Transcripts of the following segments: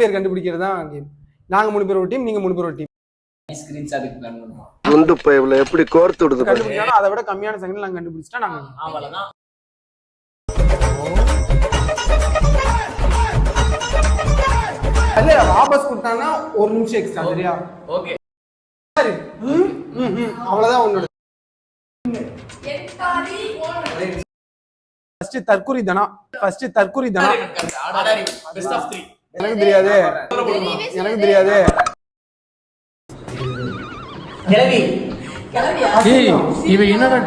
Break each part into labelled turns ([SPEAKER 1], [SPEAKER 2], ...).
[SPEAKER 1] பேர் கண்டுபிடிக்கிறது தான் கேம் நாங்க மூணு பேர் ஒரு டீம் நீங்க மூணு பேர் ஒரு டீம்
[SPEAKER 2] குண்டு பைப்ல எப்படி கோர்த்து விடுது.
[SPEAKER 1] கண்டுபிடிச்சாலும் அதை விட கம்மியான செகண்ட் நாங்க கண்டுபிடிச்சிட்டா நாங்க
[SPEAKER 3] அவ்வளவுதான்.
[SPEAKER 1] இல்ல வாபஸ் கொடுத்தாங்கன்னா ஒரு நிமிஷம் எக்ஸ்ட்ரா சரியா?
[SPEAKER 3] ஓகே.
[SPEAKER 1] சரி. ம், ம், ம். அவ்வளவுதான் உன்னோட. ஃபர்ஸ்ட் தற்குறி தானா ஃபர்ஸ்ட் தற்குறி தானா
[SPEAKER 3] பெஸ்ட் ஆஃப் த்ரீ
[SPEAKER 1] எனக்கு தெரியாது. எனக்கு தெரியாது.
[SPEAKER 3] கிளவி
[SPEAKER 4] இவன் என்னடா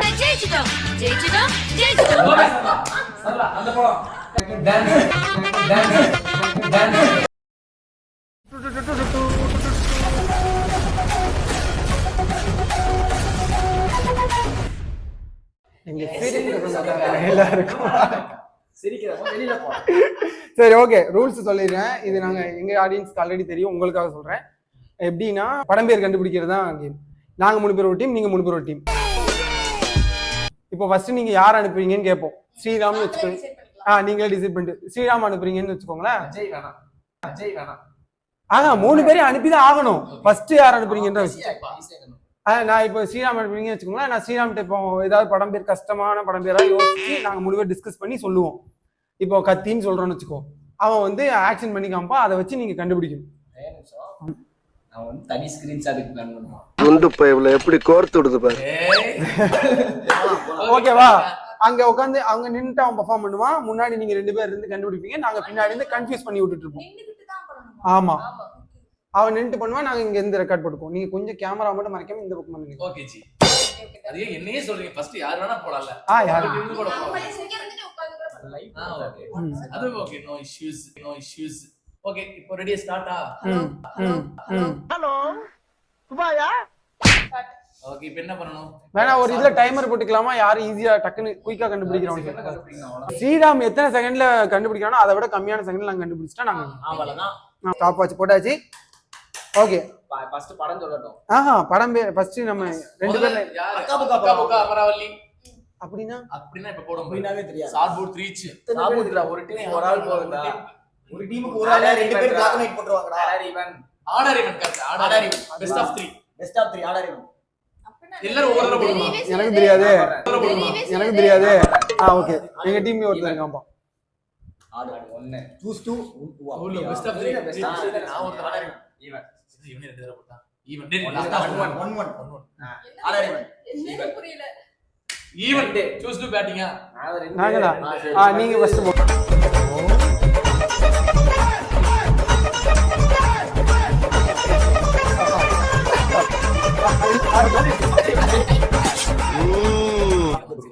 [SPEAKER 1] எல்லாருக்கும் சரி ஓகே ரூல்ஸ் சொல்லிடுறேன். இது நாங்க எங்க ஆடியன்ஸ்க்கு ஆல்ரெடி தெரியும். உங்களுக்காக சொல்றேன். எப்படின்னா படம் பேர் கண்டுபிடிக்கிறது தான் கேம் நாங்க மூணு பேர் ஒரு டீம் நீங்க மூணு பேர் ஒரு டீம் இப்போ ஃபர்ஸ்ட் நீங்க யார் அனுப்புறீங்கன்னு கேட்போம். ஸ்ரீராம்னு வச்சுக்கோங்க. ஆ நீங்களே டிசைட் பண்ணிட்டு. ஸ்ரீராம் அனுப்புறீங்கன்னு வச்சுக்கோங்களேன்.
[SPEAKER 3] அஜய் வேணாம். அஜய் வேணாம்.
[SPEAKER 1] ஆனா மூணு பேரையும் அனுப்பி தான் ஆகணும். ஃபர்ஸ்ட் யார் அனுப்புறீங்கன்ற நான் இப்போ ஸ்ரீராம் அனுப்புறீங்கன்னு வச்சுக்கோங்களேன். நான் ஸ்ரீராம் இப்போ ஏதாவது படம் பேர் கஷ்டமான படம் பேரா யோசிச்சு நாங்க மூணு பேர் டிஸ்கஸ் பண்ணி சொல்லுவோம். இப்போ கத்தின்னு சொல்றோம்னு வச்சுக்கோ அவன் வந்து ஆக்ஷன் பண்ணி காமிப்பா அதை வச்சு நீங்க கண்டுபிடிக்கணும்.
[SPEAKER 3] நான் வந்து தனி ஸ்கிரீன்ஷாட்டுக்கு பிளான் பண்ணுவோம்
[SPEAKER 2] குண்டு பைப்ல எப்படி கோர்த்து விடுது பாரு.
[SPEAKER 1] ஓகேவா அங்க உட்காந்து அவங்க நின்னுட்டு அவன் பெர்ஃபார்ம் பண்ணுவான் முன்னாடி நீங்க ரெண்டு பேர் இருந்து கண்டுபிடிப்பீங்க. நாங்க பின்னாடி இருந்து கன்ஃபியூஸ் பண்ணி விட்டுட்டு இருப்போம். ஆமா. அவன் நின்னுட்டு பண்ணுவான் நாங்க இங்க இருந்து ரெக்கார்ட் போட்டுக்குவோம். நீங்க கொஞ்சம் கேமரா மட்டும் மறைக்காம இந்த பக்கம் பண்ணுங்க
[SPEAKER 5] ஓகே ஜி. அதே என்னையே சொல்றீங்க? ஃபர்ஸ்ட் யார் வேணா போடல
[SPEAKER 1] ஆ யாரு?
[SPEAKER 5] கூட போடலாம் ஆ ஓகே
[SPEAKER 1] ம்.
[SPEAKER 5] அது okay no issues no issues okay இப்போ ரெடியா ஸ்டார்ட்டா
[SPEAKER 1] ம், ம், ம்.
[SPEAKER 5] ஓகே இப்போ என்ன பண்ணணும்?
[SPEAKER 1] வேணா ஒரு இதுல டைமர் போட்டுக்கலாமா? யாரு ஈஸியா டக்குன்னு குயிக்கா கண்டுபிடிக்கிறவங்க ஸ்ரீராம் எத்தனை செகண்ட்ல கண்டுபிடிக்கிறானோ அதை விட கம்மியான செகண்ட்ல நாங்க கண்டுபிடிச்சிட்டா நாங்க
[SPEAKER 3] அவ்வளவுதான்.
[SPEAKER 1] ஸ்டாப் வாட்ச் போட்டாச்சு. ஓகே
[SPEAKER 3] ஃபர்ஸ்ட் படம் சொல்லட்டும்.
[SPEAKER 1] ஆஹா படம் பேர் ஃபர்ஸ்ட் நம்ம ரெண்டு பேர்ல
[SPEAKER 5] யார்?
[SPEAKER 3] அக்கா புக்கா?
[SPEAKER 5] அக்கா புக்கா அமராவல்லி.
[SPEAKER 1] அப்படின்னா
[SPEAKER 5] அப்படின்னா இப்ப போட
[SPEAKER 3] அப்படின்னாவே தெரியாது.
[SPEAKER 5] ஷார்ட் போர்ட் ரீச்
[SPEAKER 3] சாப்பிடுறா ஒரு டீம் ஒரு ஆள் போகுதா ஒரு டீமுக்கு ஒரு ஆளே ரெண்டு பேர் நைட் போட்டுருவாங்கடா. RR even
[SPEAKER 5] correct
[SPEAKER 3] order
[SPEAKER 5] order
[SPEAKER 3] even
[SPEAKER 5] best of 3
[SPEAKER 3] best of 3 ஆர்ஆர் ஈவன்
[SPEAKER 5] எல்லாரும் தடவை போடுமா?
[SPEAKER 1] எனக்கு தெரியாது. எனக்கு தெரியாது. ஆ ஓகே. எங்க டீம்ல ஒருத்தர் இருக்காம்பா
[SPEAKER 3] 1 சூஸ் 2
[SPEAKER 5] ஊர்ல பெஸ்ட் ஆஃப் 3 நான் ஒரு ஆர்டர் ஈவென்ட் இவன் ரெண்டு தடவை போட்டான் ஈவென்ட் டேய் லாஸ்ட் ஆஃப் 1
[SPEAKER 3] 1 1 ஆர்ஆர் ஈவன்
[SPEAKER 6] புரியல.
[SPEAKER 5] ஈவென்ட் சூஸ் டு பேட்டிங்கா
[SPEAKER 1] நாங்களா ஆ நீங்க ஃபர்ஸ்ட் போ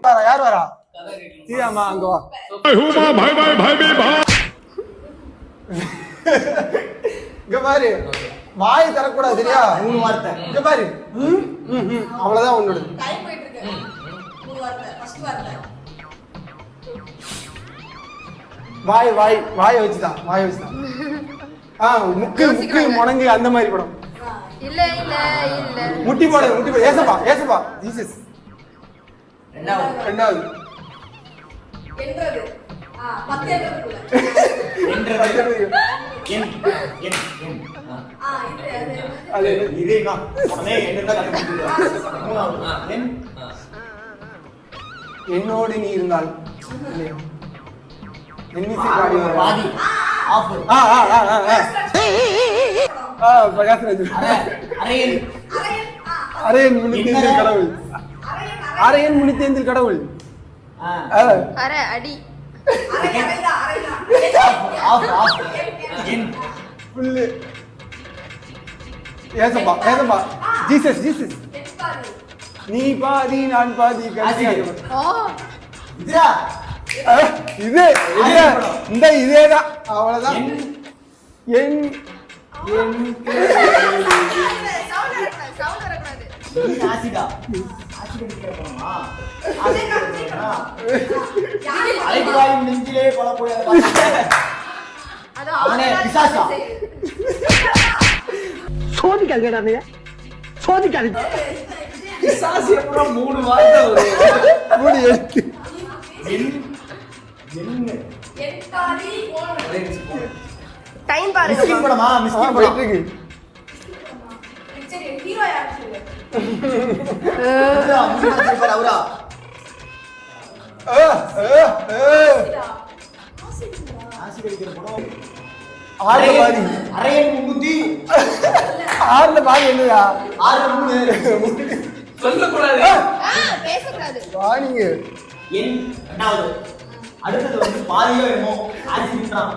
[SPEAKER 1] வரா, யார் வரா? ஸ்ரீராமா அங்க வா. இங்க பாரு. வாய் தரக்கூடாது சரியா?
[SPEAKER 3] மூணு வார்த்தை.
[SPEAKER 1] இங்க பாரு. ம், ம், ம். அவ்வளவுதான் உன்னோட
[SPEAKER 6] டைம் போயிட்டு இருக்கு மூணு வார்த்தை ஃபர்ஸ்ட் வார்த்தை
[SPEAKER 1] வாய் வாய் வாயை வச்சுதான் வாயை வச்சுதான் ஆ முக்கு முக்கு முடங்கு அந்த மாதிரி படம்
[SPEAKER 6] இல்ல இல்ல இல்ல
[SPEAKER 1] முட்டி போட முட்டி போட ஏசப்பா ஏசப்பா ஜீசஸ்
[SPEAKER 3] ரெண்டாவது
[SPEAKER 1] ரெண்டாவது
[SPEAKER 6] என்றது ஆ பத்து என்றதுக்குள்ள
[SPEAKER 3] என்றது என் என் என்
[SPEAKER 6] ஆ இது அது
[SPEAKER 1] அது
[SPEAKER 3] இது என்ன உடனே என்ன தான் கண்டுபிடிச்சிருக்காங்க மூணாவது என்
[SPEAKER 1] என்னோடு நீ இருந்தால்? என்விசி பாடி
[SPEAKER 3] பாதி. ஆஃப்
[SPEAKER 1] ஆ ஆ ஆ ஆ ஆ. பிரகாஷ் ராஜ்
[SPEAKER 3] அரை அரையன்
[SPEAKER 6] அரையன்
[SPEAKER 1] முனித்தேந்தில் கடவுள்.
[SPEAKER 6] அரையன்
[SPEAKER 1] முனித்தேந்தில் கடவுள்.
[SPEAKER 3] ஆ.
[SPEAKER 1] ஆ,
[SPEAKER 6] அரை அடி.
[SPEAKER 1] ஏசப்பா ஏசப்பா. Jesus Jesus. நீ பாதி நான் பாதி இது இந்த இதேதான் அவ்வளவுதான்
[SPEAKER 3] என்
[SPEAKER 1] என்
[SPEAKER 3] நெஞ்சிலே
[SPEAKER 1] சோதிக்காதீங்க சோதிக்காதீங்க.
[SPEAKER 3] பிசாசு அப்புறம் மூணு வார்த்தை வரும் நிமிஷம் போங்க.
[SPEAKER 6] டைம் பாருங்க.
[SPEAKER 3] மிஸ்கின் படமா? மிஸ்கின் படம்?
[SPEAKER 1] இருக்கு
[SPEAKER 6] ஹீரோ யார் சொல்லு?
[SPEAKER 3] அவரா, அரையன் முன்னூத்தி
[SPEAKER 1] ஆறுல பாதி என்னடா
[SPEAKER 3] ஆறு மூணு
[SPEAKER 5] சொல்லக்கூடாது.
[SPEAKER 6] ஆ, பேசக்கூடாது.
[SPEAKER 1] வாணிங்க.
[SPEAKER 3] ரெண்டாவது. அடுத்தது வந்து பாதியோ என்னமோ ஆசிட்றான்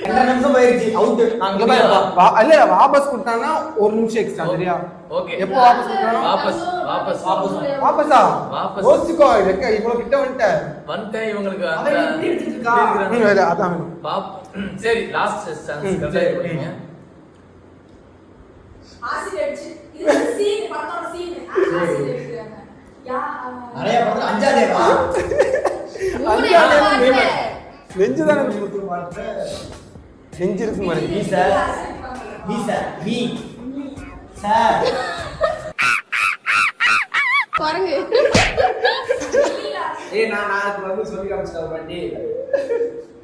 [SPEAKER 3] ரெண்டு நிமிஷம் போயிருச்சு. அவுட் நாங்க
[SPEAKER 1] இல்ல வாபஸ் கொடுத்தாங்கன்னா ஒரு நிமிஷம் எக்ஸ்ட்ரா சரியா?
[SPEAKER 5] ஓகே.
[SPEAKER 1] எப்போ வாபஸ் கொடுத்தாலும்
[SPEAKER 5] வாபஸ் வாபஸ். வாபஸ்.
[SPEAKER 1] வாபஸா?
[SPEAKER 5] வாபஸ்.
[SPEAKER 1] யோசிச்சுக்கோ ரெக்க இவ்வளவு கிட்ட வந்துட்ட.
[SPEAKER 5] வந்துட்டேன் இவங்களுக்கு
[SPEAKER 3] அவன் எப்படி
[SPEAKER 1] அதான்.
[SPEAKER 5] சரி லாஸ்ட் சான்ஸ்
[SPEAKER 1] ம்,
[SPEAKER 5] கரெக்டா
[SPEAKER 1] சரி.
[SPEAKER 5] பண்ணீங்க
[SPEAKER 6] ஆசிட் அடிச்சு இது வந்து சீன் படத்தோட சீன். ஆசிட் அடிக்கிறாங்க. யா
[SPEAKER 3] நிறைய படம் அஞ்சாதேவா?
[SPEAKER 1] அஞ்சாவது
[SPEAKER 6] மூணு
[SPEAKER 1] நெஞ்சு தானே நெஞ்சு இருக்கு மாதிரி
[SPEAKER 3] நீ சார். நீ சார். நீ சார்.
[SPEAKER 6] குரங்கு
[SPEAKER 4] ஏய் நான் நாளைக்கு வந்து சொல்லி காமிச்சிட்டேன் பாட்டி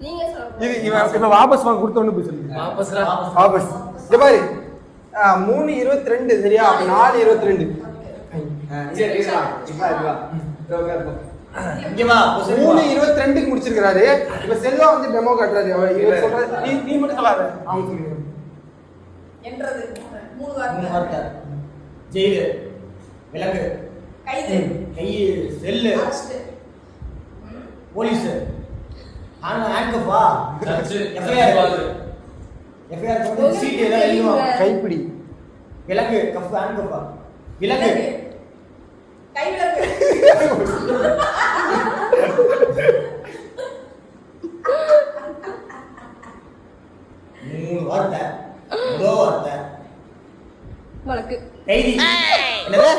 [SPEAKER 6] நீங்க சொல்லுங்க.
[SPEAKER 1] இது இவன் இப்ப வாபஸ் வாங்க கொடுத்தோன்னு போய் சொல்லுங்க.
[SPEAKER 5] வாபஸ்ரா?
[SPEAKER 1] வாபஸ். இங்க பாரு. மூணு இருபத்தி ரெண்டு சரியா? அப்ப நாலு இருபத்தி ரெண்டு. மூணு இருபத்தி ரெண்டுக்கு முடிச்சிருக்காரு இப்ப செல்வா வந்து டெமோ காட்டுறாரு. அவர் இவர் சொல்றாரு நீ நீ மட்டும் சொல்லாத அவங்க சொல்லுங்க
[SPEAKER 6] என்றது மூணு வார்த்தை.
[SPEAKER 3] ஜெயிலு விலங்கு.
[SPEAKER 6] கைது.
[SPEAKER 3] கை செல்லு. போலீஸ். ஹேண்ட்கப்பா
[SPEAKER 5] சர்ச்சு
[SPEAKER 3] எஃப்ஐஆர். எஃப்ஐஆர் போட்டு சீட் ஏதாவது எழுதுவாங்க
[SPEAKER 1] கைப்பிடி.
[SPEAKER 3] விலங்கு கப் ஹேண்ட்கப்பா விலங்கு
[SPEAKER 6] கை விலங்கு
[SPEAKER 3] மூணு வார்த்தை முதல் வார்த்தை
[SPEAKER 6] வழக்கு
[SPEAKER 3] கைதி என்னது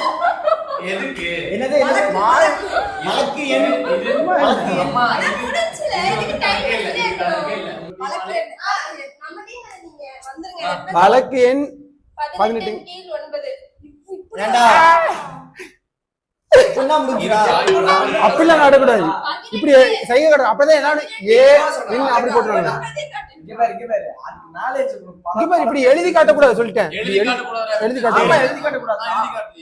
[SPEAKER 5] எதுக்கு
[SPEAKER 3] என்னது என்னது
[SPEAKER 6] வழக்கு.
[SPEAKER 3] வழக்கு எண்
[SPEAKER 5] இது
[SPEAKER 3] வழக்கு எண்
[SPEAKER 5] அம்மா
[SPEAKER 6] அட முடிஞ்சுல இதுக்கு டைம்
[SPEAKER 5] இல்ல,
[SPEAKER 6] எடுத்துட்டே
[SPEAKER 5] இல்ல,
[SPEAKER 6] இருக்கணும்
[SPEAKER 5] இல்ல.
[SPEAKER 6] வழக்கு எண். ஆ, இது நம்ம டீம் நீங்க வந்துருங்க
[SPEAKER 1] வழக்கு எண்
[SPEAKER 6] பதினெட்டு
[SPEAKER 1] அப்படிலாம் நடக்கூடாது இப்படி காட்டு அப்பதான் எல்லாரும் ஏ அப்படி போட்டுருவாங்க. இப்படி எழுதி காட்டக்கூடாது சொல்லிட்டேன்.
[SPEAKER 5] எழுதி காட்டக்கூடாது.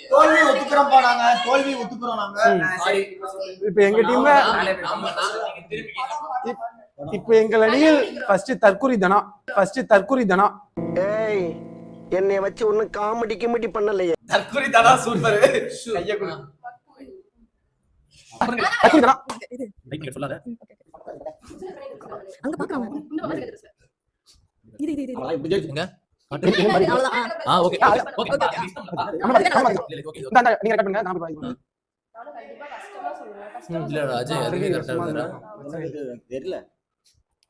[SPEAKER 3] தோல்வி ஒத்துக்கிறோம்ப்பா நாங்க. தோல்வி ஒத்துக்கிறோம் நாங்க.
[SPEAKER 1] இப்ப எங்க டீம்ல இப்ப எங்கள் அணியில் ஃபர்ஸ்ட் தற்குறி தனா ஃபர்ஸ்ட் தற்குறி தனா.
[SPEAKER 2] ஏய் என்னை வச்சு ஒன்னும் காமெடி கிமெடி பண்ணலையே.
[SPEAKER 4] தற்கொலை தானா சூப்பர் கைய கொடு.
[SPEAKER 1] தற்குறி தனா.
[SPEAKER 5] சொல்லாத. இது
[SPEAKER 1] நீங்க ரெக்கார்ட் பண்ணுங்க. நான் போய்
[SPEAKER 5] இல்ல, அஜய், ஆ இருக்குதுடா.
[SPEAKER 3] தெரியல.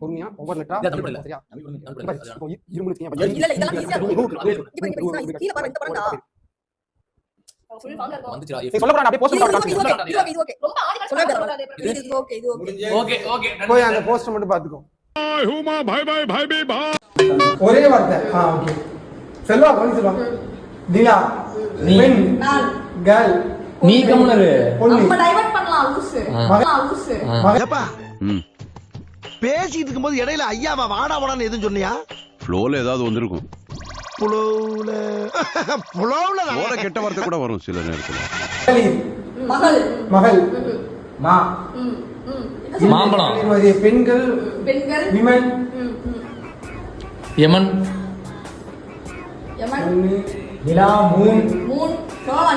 [SPEAKER 1] பொறுமையா ஒவ்வொரு லெட்டரா சரியா? ஒரே வார்த்தை. செல்வா கவனி செல்வா நிலா பெண் கேர்ள்.
[SPEAKER 5] நீ கம்முனரு
[SPEAKER 6] நம்ம டைவர்ட் பண்ணலாம் லூசு.
[SPEAKER 2] மகா பேசிட்டு இருக்கும்போது இடையில ஐயாவா வாடா வாடான்னு எதுவும் சொன்னியா?
[SPEAKER 7] ஃப்ளோல ஏதாவது வந்திருக்கும்.
[SPEAKER 2] புலவுல. புலவுல
[SPEAKER 7] ஓட கெட்ட வார்த்தை கூட வரும் சில நேரத்துல.
[SPEAKER 6] மகள்.
[SPEAKER 1] மகள். மா?
[SPEAKER 5] மாம்பழம்.
[SPEAKER 1] பெண்கள்.
[SPEAKER 6] பெண்கள்.
[SPEAKER 1] விமன்
[SPEAKER 6] ம், ம்.
[SPEAKER 5] யமன்.
[SPEAKER 6] யமன்.
[SPEAKER 3] நிலா மூன்.
[SPEAKER 6] மூன்.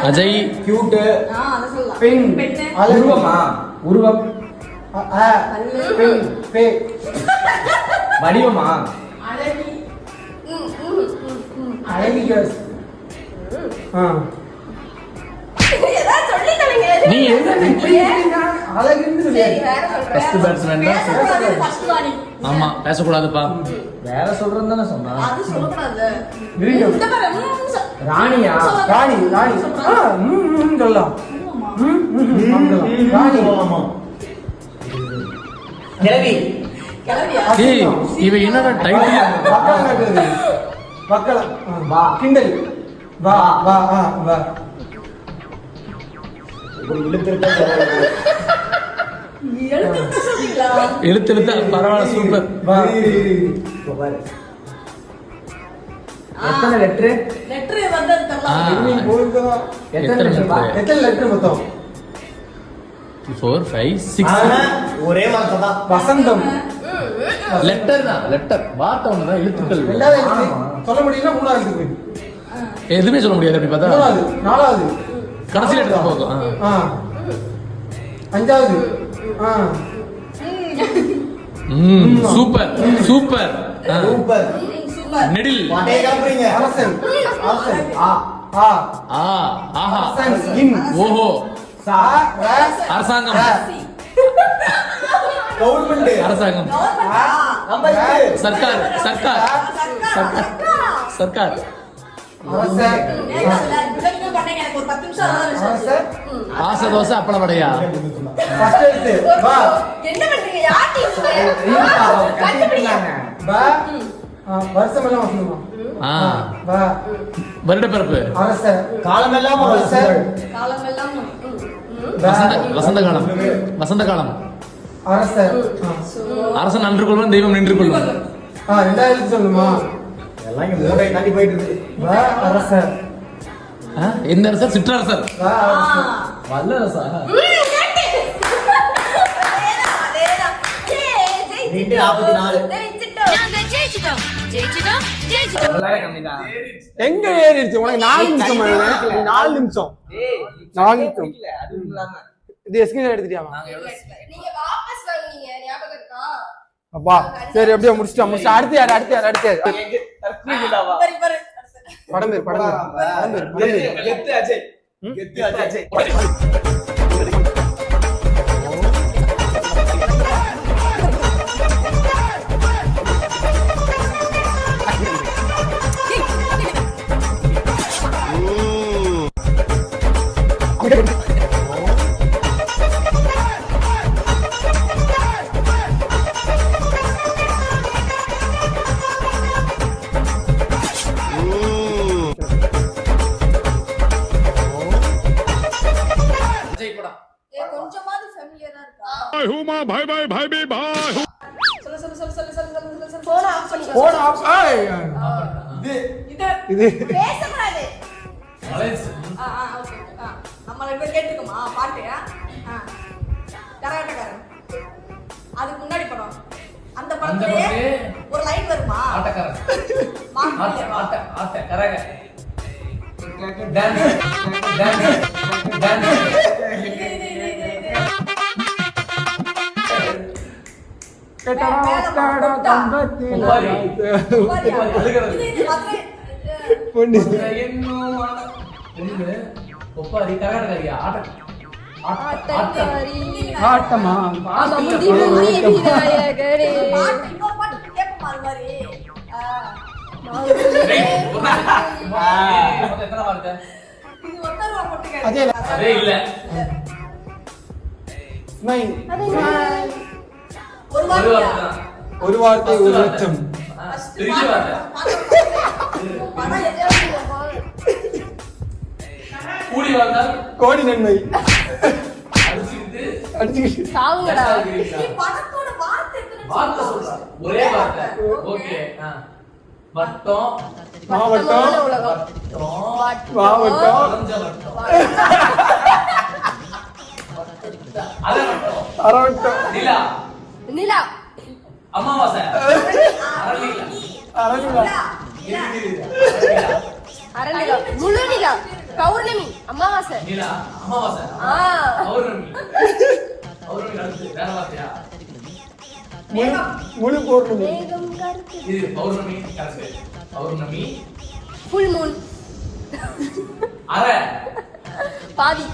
[SPEAKER 5] அஜய்.
[SPEAKER 3] கியூட்.
[SPEAKER 1] பெண்.
[SPEAKER 3] உருவமா? உருவம்.
[SPEAKER 1] பெண். பே
[SPEAKER 3] வடிவமா?
[SPEAKER 6] அழகி.
[SPEAKER 1] அழகி கேர்ள்ஸ் ஆ.
[SPEAKER 5] நீ என்ன
[SPEAKER 1] அழகுன்னு.
[SPEAKER 5] First batsman தான். ஆமா பேசக்கூடாதுப்பா.
[SPEAKER 3] வேற சொல்றேன் தானே சொன்னா
[SPEAKER 6] அது சொல்லக்கூடாது.
[SPEAKER 3] ராணியா.
[SPEAKER 1] ராணி ராணி. சொல்லலாம். ராணி.
[SPEAKER 6] கிளம்பியா?
[SPEAKER 5] ஏய் இவ என்னடா டைட்டில்
[SPEAKER 1] காட்டுறது மக்களம் ஆ, வா. கிண்டல். வா வா வா.
[SPEAKER 3] இழுத்திருக்க
[SPEAKER 6] எழுத்து சொல்றீங்களா?
[SPEAKER 5] எழுத்து பரவாயில்ல சூப்பர்.
[SPEAKER 3] எத்தனை லெட்ரு
[SPEAKER 6] லெட்டர் வந்தது?
[SPEAKER 3] எத்தனை
[SPEAKER 1] லெட்டர் மொத்தம்?
[SPEAKER 5] ஃபோர் ஃபைவ் சிக்ஸ்
[SPEAKER 3] ஒரே வார்த்தை தான்.
[SPEAKER 1] வசந்தம்.
[SPEAKER 5] லெட்டர் தான் லெட்டர் வார்த்தை ஒன்று தான் எழுத்துக்கள்
[SPEAKER 1] சொல்ல முடியும்னா மூணாவது எழுத்து போயிடும்
[SPEAKER 5] எதுவுமே சொல்ல முடியாது அப்படி பார்த்தா.
[SPEAKER 1] மூணாவது நாலாவது.
[SPEAKER 5] கடைசி லெட்டர் போதும் ஆ.
[SPEAKER 1] ஆ. அஞ்சாவது. ஆ.
[SPEAKER 5] ம் சூப்பர் சூப்பர்.
[SPEAKER 3] சூப்பர்
[SPEAKER 6] சூப்பர்
[SPEAKER 5] நெடில்
[SPEAKER 3] பாட்டையே கிளம்புறீங்க.
[SPEAKER 1] அரசன் அரசன்
[SPEAKER 3] ஆ.
[SPEAKER 1] ஆ.
[SPEAKER 5] ஆ ஆஹா.
[SPEAKER 1] அரசன் இன்
[SPEAKER 5] ஓஹோ. அரசாங்கம்.
[SPEAKER 3] கவர்மெண்ட்
[SPEAKER 5] அரசாங்கம். சர்க்கார் சர்க்கார். சர்க்கார். ஆசை தோசை அப்பள வடையா?
[SPEAKER 1] ஃபர்ஸ்ட் எழுத்து வா.
[SPEAKER 6] என்ன பண்றீங்க? யார்
[SPEAKER 3] கட்டிப்பிடிக்காங்க.
[SPEAKER 1] பா ஆ, வருஷம் எல்லாம் வசந்தமா
[SPEAKER 5] ஆ.
[SPEAKER 1] பா
[SPEAKER 5] வருட பிறப்பு
[SPEAKER 1] அரச
[SPEAKER 3] காலமெல்லாம்
[SPEAKER 5] வசந்த வசந்த காலம் வசந்த காலம்.
[SPEAKER 1] அரச
[SPEAKER 5] அரசன் நன்று கொள்வன் தெய்வம் நின்று கொள்வன்
[SPEAKER 1] ஆ ரெண்டாவது எழுத்து சொல்லுமா?
[SPEAKER 3] எல்லாம் இங்க மூளை தாண்டி போயிட்டு இருக்கு
[SPEAKER 1] வா அரச
[SPEAKER 5] ஆ, எந்த அரசர்? சிற்றரசர். வல்லரசா.
[SPEAKER 3] ரெண்டு நாற்பத்தி நாலு.
[SPEAKER 1] எங்க ஏறிடுச்சு? உனக்கு நாலு நிமிஷம் நாலு நிமிஷம். நிமிஷம் இது எஸ்கிரீன் எடுத்துட்டியாமா? அப்பா சரி எப்படியோ முடிச்சிட்டா முடிச்சிட்டா. அடுத்து யாரு அடுத்து யாரு அடுத்து யாரு. படம் பேர் படம் பேர் படம் பேர்
[SPEAKER 6] பேசக்கூடாது.
[SPEAKER 5] மலேஸ்.
[SPEAKER 6] ஆ, ஆ, okay, ஆ. நம்ம ரெண்டு பேரும் கேட்டுக்கோமா பாட்டு. கரகாட்டக்காரன் அதுக்கு முன்னாடி படம் அந்த படத்துலயே ஒரு லைன் வருமா
[SPEAKER 5] ஆட்டக்காரன் ஆட்ட ஆட்ட ஆட்ட கரக டான்ஸ் டான்ஸ் டான்ஸ்.
[SPEAKER 1] கேட்டடா பொண்ணு?
[SPEAKER 5] ஒப்பாரி ஆட்ட ஆட்டம்.
[SPEAKER 1] ஆட்டமா
[SPEAKER 6] அது
[SPEAKER 1] இல்ல.
[SPEAKER 6] ஒரு?
[SPEAKER 5] வார்த்தை.
[SPEAKER 1] ஒரு. லட்சம்.
[SPEAKER 5] கூடி
[SPEAKER 1] நன்மை.
[SPEAKER 5] அடிச்சுக்கிட்டு.
[SPEAKER 1] அடிச்சுக்கிட்டு.
[SPEAKER 6] படத்தோட வார்த்தை
[SPEAKER 5] வார்த்தை ஒரே வார்த்தை. ஓகே. வட்டம்.
[SPEAKER 1] மாவட்டம்.
[SPEAKER 5] வட்டம்.
[SPEAKER 1] மாவட்டம். அரவட்டம்
[SPEAKER 5] நிலா.
[SPEAKER 8] நிலா.
[SPEAKER 5] அமாவாசை. அரளிலா
[SPEAKER 8] முழு நிலா பௌர்ணமி. அமாவாசை.
[SPEAKER 5] நிலா அமாவாசை.
[SPEAKER 8] ஆ.
[SPEAKER 5] பௌர்ணமி. பௌர்ணமி அடுத்து வேற வார்த்தையா?
[SPEAKER 1] முழு பௌர்ணமி.
[SPEAKER 5] இது பௌர்ணமி கரெக்ட் பௌர்ணமி.
[SPEAKER 8] ஃபுல் மூன்
[SPEAKER 5] அரை
[SPEAKER 8] பாதி.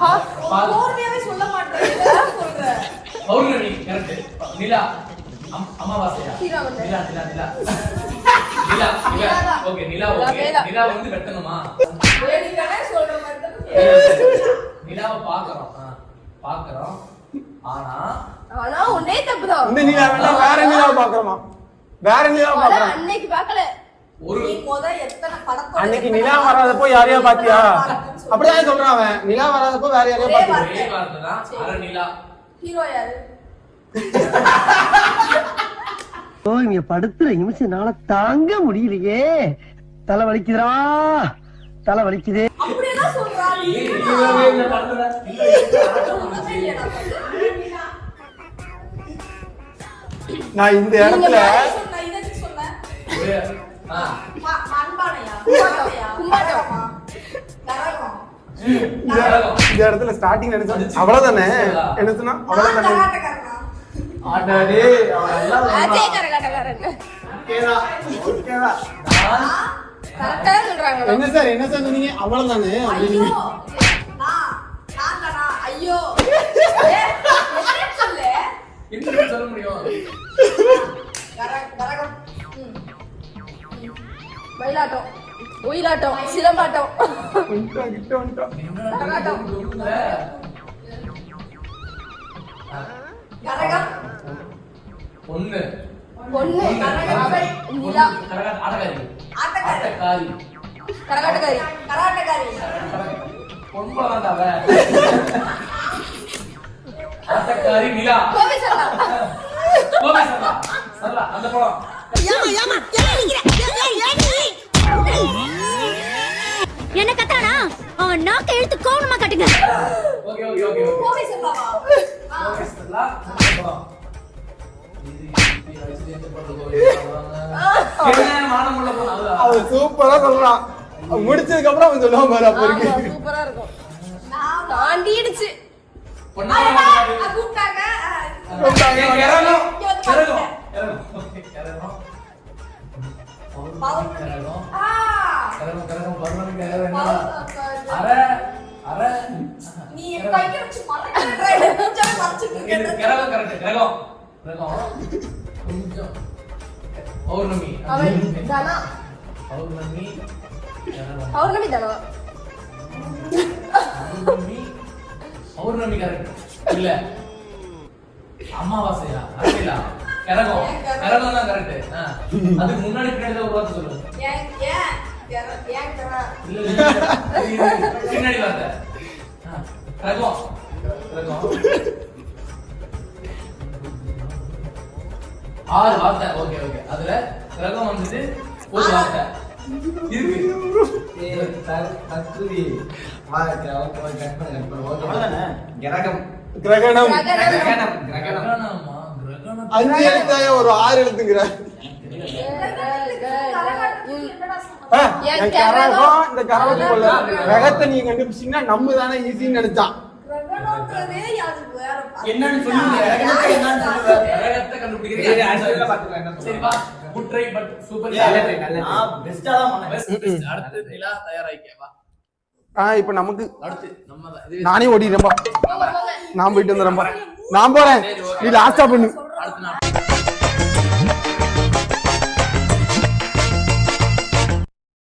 [SPEAKER 8] ஹாஃப்.
[SPEAKER 6] கோர்வையாவே சொல்ல மாட்டேன்.
[SPEAKER 5] பௌர்ணமி கரெக்ட் நிலா அம்- அமாவாசையா?
[SPEAKER 8] ஸ்ரீராமன்.
[SPEAKER 5] நிலா நிலா நிலா நிலா நிலா
[SPEAKER 8] நிலாதான்.
[SPEAKER 5] ஓகே நிலா
[SPEAKER 8] நிலா
[SPEAKER 5] ஓகே
[SPEAKER 8] வேதா.
[SPEAKER 5] நிலா வந்து வெட்டணுமா?
[SPEAKER 6] வேடிக்கையாவே சொல்ற மாதிரி தான்
[SPEAKER 5] நிலாவை பாக்குறோம் ஆ, பாக்குறோம் ஆனா
[SPEAKER 8] ஆனா ஒன்னே தப்புதான்
[SPEAKER 1] இந்த நிலா வேண்டாம் வேற நிலா பாக்குறோமா வேற நிலா
[SPEAKER 8] அதான்
[SPEAKER 1] பாக்குறோம்
[SPEAKER 8] அன்னைக்கு பார்க்கல.
[SPEAKER 5] ஒரு
[SPEAKER 6] நீ முத எத்தனை படத்தோட
[SPEAKER 1] அன்னைக்கு நிலா வராதப்போ யாரையா பாத்தியா. அப்படியே சொல்றான் அவன். நிலா வராதப்போ வேற யாரையா பாத்தியா
[SPEAKER 6] வார்த்தை.
[SPEAKER 5] ஒரே வார்த்தை தான். அரை நிலா.
[SPEAKER 6] ஹீரோ யாரு?
[SPEAKER 9] ஓ இங்க படுத்துற நிமிஷம்னால தாங்க முடியலையே தலை வலிக்குதுடா தலை வலிக்குதே.
[SPEAKER 1] நான் இந்த இடத்துல. இந்த இடத்துல ஸ்டார்டிங் நினைச்சேன் அவ்வளவுதானே என்ன சொன்னா அவ்வளவுதானே
[SPEAKER 8] அஜய் கரகாட்டக்காரன்
[SPEAKER 3] ஓகேதான்
[SPEAKER 8] கரெக்டா சொல்றாங்க.
[SPEAKER 1] என்ன சார் என்ன சார் சொன்னீங்க? அவ்வளவுதானே?
[SPEAKER 6] ஐயோ நான் ஐயோ. என்ன சொல்லு
[SPEAKER 5] முடியும்?
[SPEAKER 6] கரகம்.
[SPEAKER 8] மயிலாட்டம். ஒயிலாட்டம் சிலம்பாட்டம். கரகாட்டம்.
[SPEAKER 6] கரகம்.
[SPEAKER 8] பொண்ணு நிலா.
[SPEAKER 5] கரகாட்ட ஆட்டக்காரி.
[SPEAKER 6] ஆட்டக்காரி.
[SPEAKER 5] ஆட்டக்காரி.
[SPEAKER 8] கரகாட்டக்காரி.
[SPEAKER 6] கராட்டக்காரி
[SPEAKER 5] பொம்பளை தான்டா அவ. ஆட்டக்காரி நிலா.
[SPEAKER 8] கோபி சரலா
[SPEAKER 5] கோபி சரலா சரலா அந்த படம்.
[SPEAKER 10] என்ன கத்தானா? அவன் நாக்க இழுத்து கோவணமா கட்டுங்க.
[SPEAKER 5] Okay okay okay okay.
[SPEAKER 6] Gopi செல்லாவா
[SPEAKER 1] அவன் சூப்பரா சொல்றான். முடிச்சதுக்கு அப்புறம் அவன் சொல்லுவான் பாரு அப்ப
[SPEAKER 8] ஆமா
[SPEAKER 1] இருக்கு
[SPEAKER 8] சூப்பரா இருக்கும்.
[SPEAKER 6] நான்
[SPEAKER 8] தாண்டிடுச்சு
[SPEAKER 6] கூப்பிட்டாங்க,
[SPEAKER 5] இறங்கும். அர.
[SPEAKER 6] நீ என் வச்சு மறைச்சிட்டு.
[SPEAKER 5] கரகம் கரெக்ட் கரகம். கரகம். கொஞ்சம். பௌர்ணமி.
[SPEAKER 8] தனா.
[SPEAKER 5] பௌர்ணமி.
[SPEAKER 8] பௌர்ணமி தனா.
[SPEAKER 5] பௌர்ணமி பௌர்ணமி கரெக்ட் இல்ல. அமாவாசையா? அப்படியா கரகம். கரகம்? தான் கரெக்ட் அதுக்கு முன்னாடி பின்னாடி ஒரு வார்த்தை சொல்லு பின்னாடி கரகம் கரகம் ஆறு வார்த்தை ஓகே ஓகே அதுல கிரகம் வந்துட்டு ஒரு வார்த்தை
[SPEAKER 1] கிரகணம்.
[SPEAKER 8] கிரகணம்.
[SPEAKER 3] கிரகணம். கிரகணம்
[SPEAKER 5] கிரகணமா கிரகணம்
[SPEAKER 1] அஞ்சு எழுத்தாய ஒரு ஆறு எழுத்துங்கிற
[SPEAKER 8] என் கரகம்.
[SPEAKER 1] இந்த கரகத்துக்குள்ள ரகத்தை நீ கண்டுபிடிச்சீங்கன்னா நம்ம தானே ஈஸின்னு நினைச்சான்.
[SPEAKER 3] என்னன்னு
[SPEAKER 1] இப்ப நமக்கு
[SPEAKER 5] அடுத்து நம்ம தான். இது
[SPEAKER 1] நானே
[SPEAKER 8] போங்க
[SPEAKER 1] நான் போயிட்டு வந்துடுறேன்பா நான் போறேன். நீ லாஸ்டா பண்ணு.
[SPEAKER 5] அடுத்து நான்